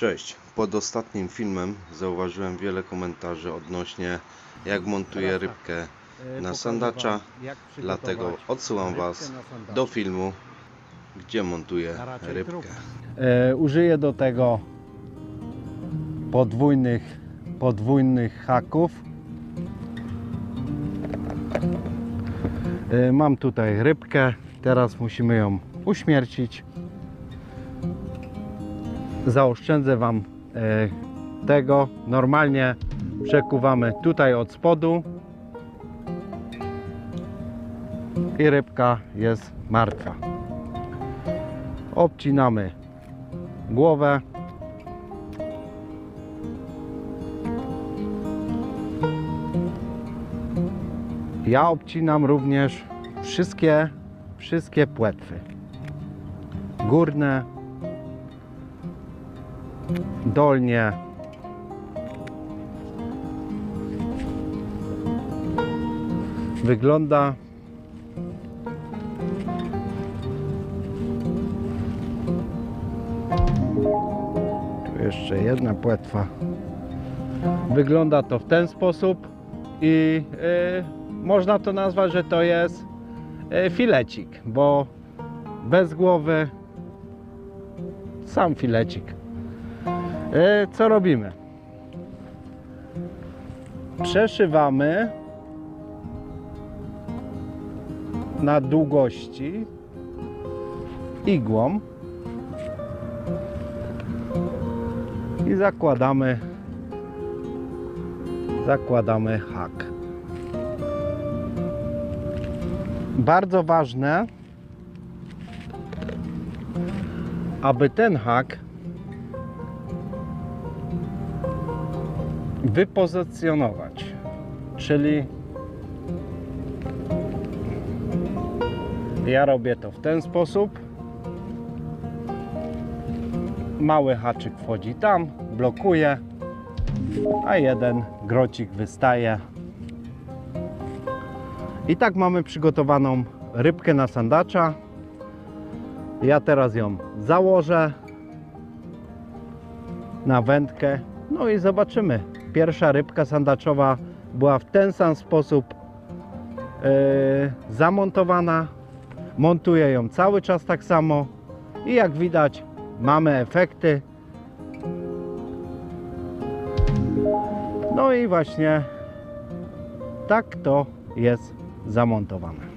Cześć. Pod ostatnim filmem zauważyłem wiele komentarzy odnośnie jak montuję rybkę na sandacza, dlatego odsyłam Was do filmu, gdzie montuję rybkę. E, użyję do tego podwójnych, podwójnych haków. E, mam tutaj rybkę, teraz musimy ją uśmiercić. Zaoszczędzę Wam e, tego. Normalnie przekuwamy tutaj od spodu i rybka jest martwa. Obcinamy głowę. Ja obcinam również wszystkie, wszystkie płetwy. Górne, dolnie. Wygląda Tu jeszcze jedna płetwa. Wygląda to w ten sposób i y, można to nazwać, że to jest y, filecik, bo bez głowy sam filecik. Y, co robimy? Przeszywamy na długości igłą i zakładamy zakładamy hak. Bardzo ważne, aby ten hak wypozycjonować, czyli ja robię to w ten sposób mały haczyk wchodzi tam, blokuje, a jeden grocik wystaje. I tak mamy przygotowaną rybkę na sandacza. Ja teraz ją założę na wędkę. No i zobaczymy. Pierwsza rybka sandaczowa była w ten sam sposób yy, zamontowana. Montuję ją cały czas tak samo. I jak widać, mamy efekty. No i właśnie tak to jest zamontowane.